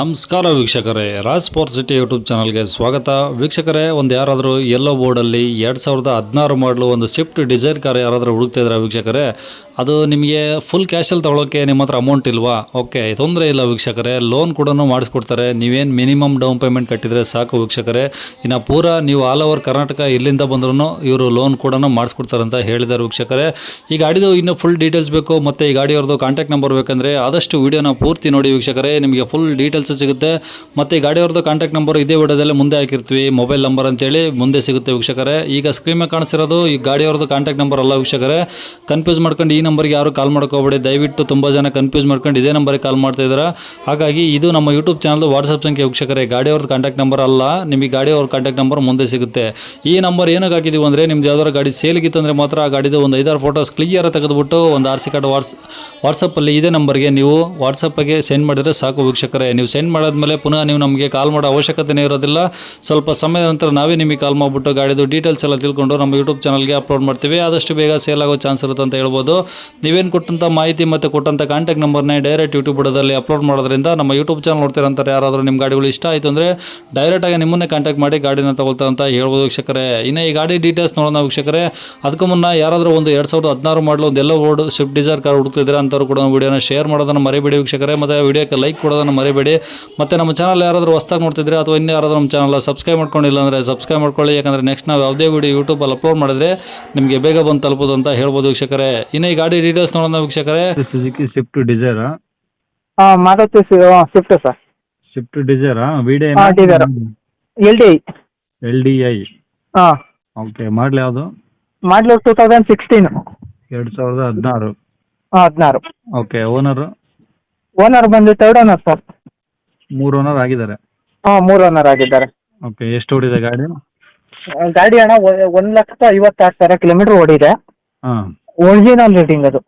ನಮಸ್ಕಾರ ವೀಕ್ಷಕರೇ, Raj sport city YouTube ಚಾನಲ್ಗೆ ಸ್ವಾಗತ. ವೀಕ್ಷಕರೇ, ಒಂದು ಯಾರಾದರೂ ಎಲ್ಲೋ ಬೋರ್ಡಲ್ಲಿ ಎರಡು ಸಾವಿರದ ಹದಿನಾರು ಮಾಡಲು ಒಂದು ಸ್ವಿಫ್ಟ್ ಡಿಸೈರ್ ಕಾರ್ ಯಾರಾದರೂ ಹುಡುಕ್ತಾ ಇದ್ದಾರೆ ವೀಕ್ಷಕರೇ? ಅದು ನಿಮಗೆ ಫುಲ್ ಕ್ಯಾಶಲ್ಲಿ ತೊಗೊಳಕ್ಕೆ ನಿಮ್ಮ ಹತ್ರ ಅಮೌಂಟ್ ಇಲ್ವಾ? ಓಕೆ ತೊಂದರೆ ಇಲ್ಲ ವೀಕ್ಷಕರೇ ಲೋನ್ ಕೂಡ ಮಾಡಿಸ್ಕೊಡ್ತಾರೆ. ನೀವೇನು ಮಿನಿಮಮ್ ಡೌನ್ ಪೇಮೆಂಟ್ ಕಟ್ಟಿದರೆ ಸಾಕು ವೀಕ್ಷಕರೇ. ಇನ್ನು ಪೂರಾ ನೀವು ಆಲ್ ಓವರ್ ಕರ್ನಾಟಕ ಇಲ್ಲಿಂದ ಬಂದ್ರೂ ಇವರು ಲೋನ್ ಕೂಡ ಮಾಡಿಸ್ಕೊಡ್ತಾರೆ ಅಂತ ಹೇಳಿದ್ದಾರೆ ವೀಕ್ಷಕರೇ. ಈ ಗಾಡಿದು ಇನ್ನೂ ಫುಲ್ ಡೀಟೇಲ್ಸ್ ಬೇಕು, ಮತ್ತು ಈ ಗಾಡಿಯವ್ರದ್ದು ಕಾಂಟ್ಯಾಕ್ಟ್ ನಂಬರ್ ಬೇಕಂದರೆ ಆದಷ್ಟು ವೀಡಿಯೋನ ಪೂರ್ತಿ ನೋಡಿ ವೀಕ್ಷಕರೇ. ನಿಮಗೆ ಫುಲ್ ಡೀಟೇಲ್ಸ್ ಸಿಗುತ್ತೆ. ಮತ್ತು ಈ ಗಾಡಿಯವ್ರದ್ದು ಕಾಂಟ್ಯಾಕ್ಟ್ ನಂಬರ್ ಇದೇ ವಿಡಿಯೋದಲ್ಲಿ ಮುಂದೆ ಹಾಕಿರ್ತೀವಿ. ಮೊಬೈಲ್ ನಂಬರ್ ಅಂತೇಳಿ ಮುಂದೆ ಸಿಗುತ್ತೆ ವೀಕ್ಷಕರೇ. ಈಗ ಸ್ಕ್ರೀನ್ ಕಾಣಿಸಿರೋದು ಈ ಗಾಡಿಯವ್ರದ್ದು ಕಾಂಟ್ಯಾಕ್ಟ್ ನಂಬರ್ ಅಲ್ಲ ವೀಕ್ಷಕರೇ. ಕನ್ಫ್ಯೂಸ್ ಮಾಡ್ಕೊಂಡು ಈ ನಂಬರ್ಗೆ ಯಾರು ಕಾಲ್ ಮಾಡ್ಕೋಬೇಡಿ. ದಯವಿಟ್ಟು ತುಂಬ ಜನ ಕನ್ಫ್ಯೂಸ್ ಮಾಡ್ಕೊಂಡು ಇದೇ ನಂಬರಿಗೆ ಕಾಲ್ ಮಾಡ್ತಾ ಇದ್ದಾರೆ. ಹಾಗಾಗಿ ಇದು ನಮ್ಮ ಯೂಟ್ಯೂಬ್ ಚಾನಲ್ದು ವಾಟ್ಸಪ್ ಸಂಖ್ಯೆ ವೀಕ್ಷಕರೇ. ಗಾಡಿಯವ್ರದ್ದು ಕಾಂಟ್ಯಾಕ್ಟ್ ನಂಬರ್ ಅಲ್ಲ. ನಿಮಗೆ ಗಾಡಿಯವ್ರ ಕಾಂಟ್ಯಾಕ್ಟ್ ನಂಬರ್ ಮುಂದೆ ಸಿಗುತ್ತೆ. ಈ ನಂಬರ್ ಏನಕ್ಕೆ ಹಾಕಿದ್ದೀವಿ ಅಂದರೆ ನಿಮ್ದು ಯಾವ್ದಾದ್ರು ಗಾಡಿ ಸೇಲ್ಗಿತ್ತಂದರೆ ಮಾತ್ರ ಆ ಗಾಡಿದು ಒಂದು ಐದಾರು ಫೋಟೋಸ್ ಕ್ಲಿಯರ್ ತೆಗೆದುಬಿಟ್ಟು ಒಂದು ಆರ್ ಸಿ ಕಾರ್ಡ್ ವಾಟ್ಸ್ ವಾಟ್ಸಪ್ಪಲ್ಲಿ ಇದೇ ನಂಬರ್ಗೆ ನೀವು ವಾಟ್ಸಪ್ಗೆ ಸೆಂಡ್ ಮಾಡಿದರೆ ಸಾಕು ವೀಕ್ಷಕರೇ. ನೀವು ಸೆಂಡ್ ಮಾಡಾದ್ಮೇಲೆ ಪುನಃ ನೀವು ನಮಗೆ ಕಾಲ್ ಮಾಡೋ ಅವಶ್ಯಕತೆನೇ ಇರೋದಿಲ್ಲ. ಸ್ವಲ್ಪ ಸಮಯದ ನಂತರ ನಾವೇ ನಿಮಗೆ ಕಾಲ್ ಮಾಡಿಬಿಟ್ಟು ಗಾಡಿದು ಡೀಟೇಲ್ಸ್ ಎಲ್ಲ ತಿಳ್ಕೊಂಡು ನಮ್ಮ ಯೂಟ್ಯೂಬ್ ಚಾನಲ್ಗೆ ಅಪ್ಲೋಡ್ ಮಾಡ್ತೀವಿ. ಆದಷ್ಟು ಬೇಗ ಸೇಲ್ ಆಗೋ ಚಾನ್ಸ್ ಇರುತ್ತೆ ಅಂತ ಹೇಳ್ಬೋದು. ನೀವೇನು ಕೊಟ್ಟಂಥ ಮಾಹಿತಿ ಮತ್ತು ಕೊಟ್ಟಂಥ ಕಾಂಟ್ಯಾಕ್ಟ್ ನಂಬರ್ನೇ ಡೈರೆಕ್ಟ್ ಯೂಟ್ಯೂಬ್ ಬುಡದಲ್ಲಿ ಅಪ್ಲೋಡ್ ಮಾಡೋದ್ರಿಂದ ನಮ್ಮ ಯೂಟ್ಯೂಬ್ ಚಾನಲ್ ನೋಡ್ತಿರಂತಾರೆ ಯಾರಾದರೂ ನಿಮ್ಮ ಗಾಡಿಗಳು ಇಷ್ಟ ಆಯಿತು ಅಂದರೆ ಡೈರೆಕ್ಟಾಗಿ ನಿಮ್ಮನ್ನೇ ಕಾಂಟ್ಯಾಕ್ಟ್ ಮಾಡಿ ಗಾಡಿನ ತಗೊಳ್ತಾ ಅಂತ ಹೇಳ್ಬೋದು ವೀಕ್ಷಕರೇ. ಇನ್ನೇ ಈ ಗಾಡಿ ಡೀಟೇಲ್ಸ್ ನೋಡೋಣ ವೀಕ್ಷಕರೇ. ಅದಕ್ಕೂ ಮುನ್ನ ಯಾರಾದರೂ ಒಂದು ಎರಡು ಸಾವಿರದ ಹದಿನಾರು ಮಾಡಲು ಒಂದು ಎಲ್ಲೋ ಬೋರ್ಡ್ ಸ್ವಿಫ್ಟ್ ಡಿಸೈರ್ ಕಾರ್ ಹುಡುಕ್ತಿದ್ರೆ ಅಂಥವ್ರು ಕೂಡ ವಿಡಿಯೋನ ಶೇರ್ ಮಾಡೋದನ್ನು ಮರಿಬೇಡಿ ವೀಕ್ಷಕರೇ. ಮತ್ತು ವಿಡಿಯೋಕ್ಕೆ ಲೈಕ್ ಕೊಡೋದನ್ನು ಮರಿಬೇಡಿ. ಮತ್ತು ನಮ್ಮ ಚಾನಲ್ ಯಾರಾದರೂ ಹೊಸ್ದಾಗಿ ನೋಡ್ತಿದ್ರೆ ಅಥವಾ ಇನ್ನೂ ಯಾರಾದರೂ ನಮ್ಮ ಚಾನಲ್ ಸಬ್ಸ್ಕ್ರೈಬ್ ಮಾಡ್ಕೊಂಡಿಲ್ಲ ಅಂದರೆ ಸಬ್ಸ್ಕ್ರೈಬ್ ಮಾಡ್ಕೊಳ್ಳಿ ಯಾಕಂದರೆ ನೆಕ್ಸ್ಟ್ ನಾವು ಯಾವುದೇ ವಿಡಿಯೋ ಯೂಟ್ಯೂಬಲ್ಲಿ ಅಪ್ಲೋಡ್ ಮಾಡಿದ್ರೆ ನಿಮಗೆ ಬೇಗ ಬಂದು ತಲುಪೋದು ಅಂತ ಹೇಳ್ಬೋದು ವೀಕ್ಷಕರೇ. ಇನ್ನು ಈ ಗಾಡಿ ಡೀಟೇಲ್ಸ್ ನೋಡೋಣ ವೀಕ್ಷಕರೇ. ಸುಜುಕಿ ಸ್ವಿಫ್ಟ್ ಡಿಸೈರ್ ಹಾಂ Maruti Swift sir Swift Dzire. L D L D I ಹಾಂ ಓಕೆ ಮಾಡಲ್ ಯಾವುದು? ಮಾಡಲು ಟೂ ತೌಸಂಡ್ ಸಿಕ್ಸ್ಟೀನ್ ಎರಡು ಸಾವಿರದ ಹದಿನಾರು. ಹಾಂ ಹದಿನಾರು. ಓಕೆ ಓನರ್ ಓನರ್ ಬಂದು ತರ್ಡ್ ಓನರ್ ಸರ್ ಮೂರು ಓನರ್ ಆಗಿದ್ದಾರೆ. ಹಾ ಮೂರು ಓನರ್ ಆಗಿದ್ದಾರೆ. ಓಕೆ ಎಷ್ಟು ಓಡಿದೆ ಗಾಡಿ? ಗಾಡಿ ಹಣ ಒಂದ್ ಲಕ್ಷದ ಐವತ್ತಾರು ಸಾವಿರ ಕಿಲೋಮೀಟರ್ ಓಡಿದೆ. ಹಾಂ. ಒರಿಜಿನಲ್ ರೇಟಿಂಗ್ ಅದು.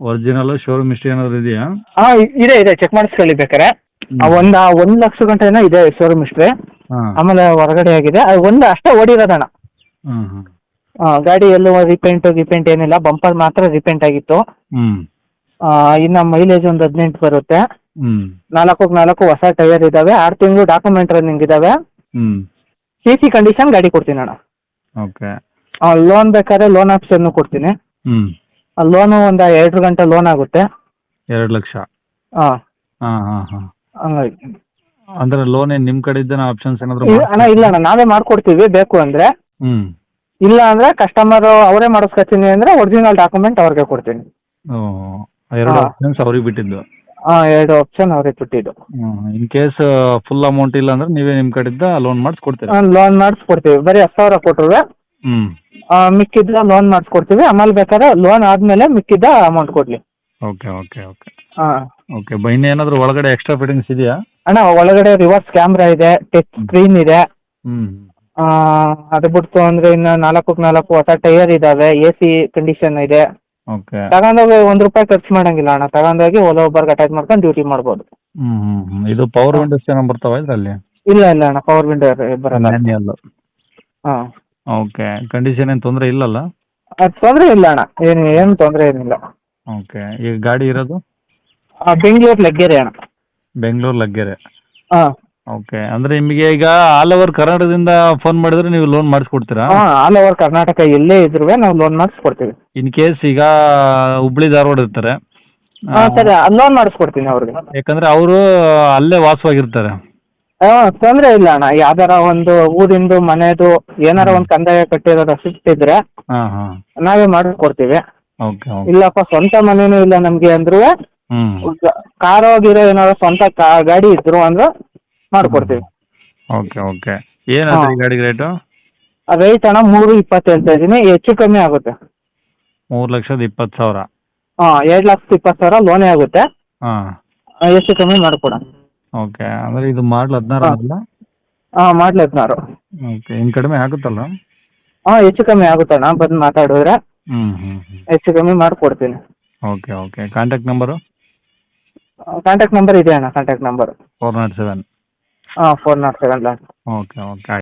ಒರಿಜಿನಲ್ ಶೋರೂಮ್ ಹಿಸ್ಟ್ರಿ ಏನಾದ್ರು ಇದೆಯಾ? ಹಾ ಇದೆ ಇದೆ ಚೆಕ್ ಮಾಡಿಸ್ಕೊಳ್ಳಿ ಬೇಕಾರೆ ಆ, ಒಂದ್ ಒಂದು ಲಕ್ಷ ಗಂಟೆ ಇದೆ ಶೋರೂಮ್ ಇಷ್ಟೇ ಹಾಂ. ಆಮೇಲೆ ಹೊರಗಡೆ ಆಗಿದೆ. ಒಂದ್ ಒಂದು ಅಷ್ಟೇ ಓಡಿರೋದಣ್ಣ ಹಾಂ ಹಾಂ ಆ, ಗಾಡಿ ಎಲ್ಲೂ ರಿಪೇಂಟ್ ರಿಪೇಂಟ್ ಏನಿಲ್ಲ. ಬಂಪರ್ ಮಾತ್ರ ರಿಪೇಂಟ್ ಆಗಿತ್ತು. ಹ್ಞೂ ಆ, ಇನ್ನು ಮೈಲೇಜ್ ಒಂದ್ ಹದಿನೆಂಟು ಬರುತ್ತೆ. ಹ್ಞೂ ನಾಲ್ಕು ನಾಲ್ಕು ಹೊಸ ಟೈರ್ ಇದಾವೆ. ಆರು ತಿಂಗಳು ಡಾಕ್ಯುಮೆಂಟ್ ರನ್ನಿಂಗ್ ಇದಾವೆ. ಹ್ಮ್. ಸಿ ಸಿ ಕಂಡೀಷನ್ ಗಾಡಿ ಕೊಡ್ತೀನಿ ಅಣ್ಣ. ಓಕೆ. ಲೋನ್ ಬೇಕಾದ್ರೆ ಲೋನ್ ಆಪ್ಷನ್ ಕೊಡ್ತೀನಿ. ಹ್ಮ್. ಲೋನು ಒಂದು ಎರಡು ಗಂಟೆ ಲೋನ್ ಆಗುತ್ತೆ. ಎರಡು ಲಕ್ಷ? ಅಂದ್ರೆ ಹಾಂ ಹಾಂ ಹಾಂ. ಹಂಗಾಗಿ ಅಂದರೆ ಲೋನ್ ಏನ್ ನಿಮ್ ಕಡೆ ಇದ್ದೇನೆ ಆಪ್ಷನ್ಸ್ ಏನಾದರೂ ಇಲ್ಲ ಅಣ್ಣ ಇಲ್ಲ ಅಣ್ಣ ನಾವೇ ಮಾಡ್ಕೊಡ್ತೀವಿ ಬೇಕು ಅಂದ್ರೆ. ಹ್ಮ್. ಇಲ್ಲ ಅಂದ್ರೆ ಕಸ್ಟಮರ್ ಅವರೇ ಮಾಡಿಸ್ಕೊತೀನಿ ಅಂದ್ರೆ ಒರಿಜಿನಲ್ ಡಾಕ್ಯುಮೆಂಟ್ ಅವ್ರಿಗೆ ಕೊಡ್ತೀನಿ. ಓ ಎರಡು. ಆಪ್ಷನ್ಸ್ ಅವ್ರಿಗೆ ಬಿಟ್ಟಿದ್ದು. ಹಾಂ ಎರಡು ಆಪ್ಷನ್ ಅವ್ರಿಗೆ ಕೊಟ್ಟಿದ್ದು ಇನ್ ಕೇಸ್ ಫುಲ್ ಅಮೌಂಟ್ ಇಲ್ಲ ಅಂದ್ರೆ ನೀವೇ ನಿಮ್ ಕಡೆಯಿಂದ ಲೋನ್ ಮಾಡಿಸ್ಕೊಡ್ತೀರಾ. ಲೋನ್ ಮಾಡಿಸ್ಕೊಡ್ತೀವಿ. ಬರೀ ಹತ್ತು ಸಾವಿರ ಕೊಟ್ಟರೆ ಹ್ಮ್. ಮಿಕ್ಕಿದ್ರೆ ಲೋನ್ ಮಾಡಿಸ್ಕೊಡ್ತೀವಿ. ಆಮೇಲೆ ಬೇಕಾದ್ರೆ ಲೋನ್ ಆದ್ಮೇಲೆ ಮಿಕ್ಕಿದ್ದ ಅಮೌಂಟ್ ಕೊಡ್ಲಿ. ಓಕೆ ಓಕೆ ಓಕೆ ಆ ಓಕೆ ಬೈನ್ ಏನಾದ್ರೂ ಒಳಗಡೆ ಎಕ್ಸ್ಟ್ರಾ ಫಿಟ್ಟಿಂಗ್ಸ್ ಇದೆಯಾ? ಅಣ್ಣ ಒಳಗಡೆ ರಿವರ್ಸ್ ಕ್ಯಾಮ್ರಾ ಇದೆ ಟಚ್ ಸ್ಕ್ರೀನ್ ಇದೆ. ಹ್ಮ್ ಅದು ಬಿಡ್ತು ಅಂದ್ರೆ ಇನ್ನು ನಾಲ್ಕು ನಾಲ್ಕು ಹೊಸ ಟೈರ್ ಇದಾವೆ ಎ ಸಿ ಕಂಡೀಷನ್ ಇದೆ. ಓಕೆ ತಗೊಂಡೋಗಿ ಒಂದು ರೂಪಾಯಿ ಖರ್ಚು ಮಾಡಂಗಿಲ್ಲ ಅಣ್ಣ. ತಗೊಂಡೋಗಿ ಓಲೋ ಒಬ್ಬರ್ಗೆ ಅಟ್ಯಾಚ್ ಮಾಡ್ಕೊಂಡು ಡ್ಯೂಟಿ ಮಾಡ್ಬೋದು. ಹ್ಮ್ ಹ್ಮ್ ಹ್ಮ್. ಇದು ಪವರ್ ವಿಂಡೋಸ್ ಏನೋ ಬರ್ತಾವ ಇದರಲ್ಲಿ? ಇಲ್ಲ ಇಲ್ಲ ಅಣ್ಣ. ಪವರ್ ವಿಂಡೋ ಬರಲ್ಲ. ಮ್ಯಾನ್ಯಲ್ ಹಾಂ. ಓಕೆ ಕಂಡೀಷನ್ ಏನು ತೊಂದರೆ ಇಲ್ಲಲ್ಲ? ಅದು ತೊಂದರೆ ಇಲ್ಲ ಅಣ್ಣ. ಏನು ಏನು ತೊಂದರೆ ಏನಿಲ್ಲ. ಓಕೆ ಈಗ ಗಾಡಿ ಇರೋದು? ಬೆಂಗಳೂರು ಲಗ್ಗೆರೆ ಅಣ್ಣ. ಬೆಂಗಳೂರು ಲಗ್ಗೆರೆ. ಹಾಂ. ಓಕೆ ಅಂದ್ರೆ ನಿಮಗೆ ಈಗ ಆಲ್ ಓವರ್ ಕರ್ನಾಟಕದಿಂದ ಫೋನ್ ಮಾಡಿದ್ರೆ ನೀವು ಲೋನ್ ಮಾಡಿಸ್ಕೊಡ್ತೀರಾ? ಆಲ್ ಓವರ್ ಕರ್ನಾಟಕ ಎಲ್ಲೇ ಇದ್ರು ನಾವು ಲೋನ್ ಮಾಡಿಸ್ಕೊಡ್ತೀವಿ. ಇನ್ ಕೇಸ್ ಈಗ ಹುಬ್ಳಿ ಧಾರವಾಡ ಇರ್ತಾರೆ. ಹಾಂ ಸರಿ ಲೋನ್ ಮಾಡಿಸ್ಕೊಡ್ತೀನಿ ಅವ್ರಿಗೆ. ಯಾಕಂದ್ರೆ ಅವರು ಅಲ್ಲೇ ವಾಸವಾಗಿರ್ತಾರೆ. ಹಾ ತೊಂದರೆ ಇಲ್ಲ ಅಣ್ಣ. ಯಾವ್ದಾರ ಒಂದು ಊರಿಂದು ಮನೆದು ಏನಾರ ಒಂದು ಕಂದಾಯ ಕಟ್ಟಿರೋ ರಸೀಟ್ ಇದ್ರೆ ಹಾಂ ಹಾಂ. ನಾವೇ ಮಾಡಿಸ್ಕೊಡ್ತೀವಿ. ಓಕೆ ಓಕೆ ಇಲ್ಲಪ್ಪ ಸ್ವಂತ ಮನೇನೂ ಇಲ್ಲ ನಮ್ಗೆ ಅಂದ್ರೂ ಹ್ಮ್. ಕಾರ್ ಹೋಗಿರೋ ಏನಾರ ಸ್ವಂತ ಕಾ- ಗಾಡಿ ಇದ್ರು ಅಂದ್ರೆ ಮಾಡ್ಕೊಡ್ತೀವಿ. Okay okay. ಏನಾಯ್ತು ಈ ಗಾಡಿಗೆ ರೇಟು ರೇಟ್ ಅಣ್ಣ ಮೂರು ಇಪ್ಪತ್ತು ಹೇಳ್ತಾ ಇದ್ದೀನಿ. ಹೆಚ್ಚು ಕಮ್ಮಿ ಆಗುತ್ತೆ. ಮೂರು ಲಕ್ಷದ ಇಪ್ಪತ್ತು ಸಾವಿರ. ಹಾಂ ಎರಡು ಲಕ್ಷದ ಇಪ್ಪತ್ತು ಸಾವಿರ ಲೋನೇ ಆಗುತ್ತೆ. ಹಾಂ. ಹೆಚ್ಚು ಕಮ್ಮಿ ಮಾಡ್ಕೊಡ ಓಕೆ ಅಂದ್ರೆ ಇದು ಮಾಡಲ್ ಹದಿನಾರು. ಅಲ್ಲ ಹಾಂ ಮಾಡ್ಲತ್ನಾರು ಓಕೆ ಇನ್ನು ಕಡಿಮೆ ಆಗುತ್ತಲ್ಲ? ಹಾಂ ಹೆಚ್ಚು ಕಮ್ಮಿ ಆಗುತ್ತೆ ಅಣ್ಣ. ಬಂದು ಮಾತಾಡಿದ್ರೆ ಹ್ಞೂ ಹ್ಞೂ ಹೆಚ್ಚು ಕಮ್ಮಿ ಮಾಡ್ಕೊಡ್ತೀನಿ. Okay okay. Contact number contact number ಇದೆ ಅಣ್ಣ contact number four nought seven ಹಾಂ four nought seven okay okay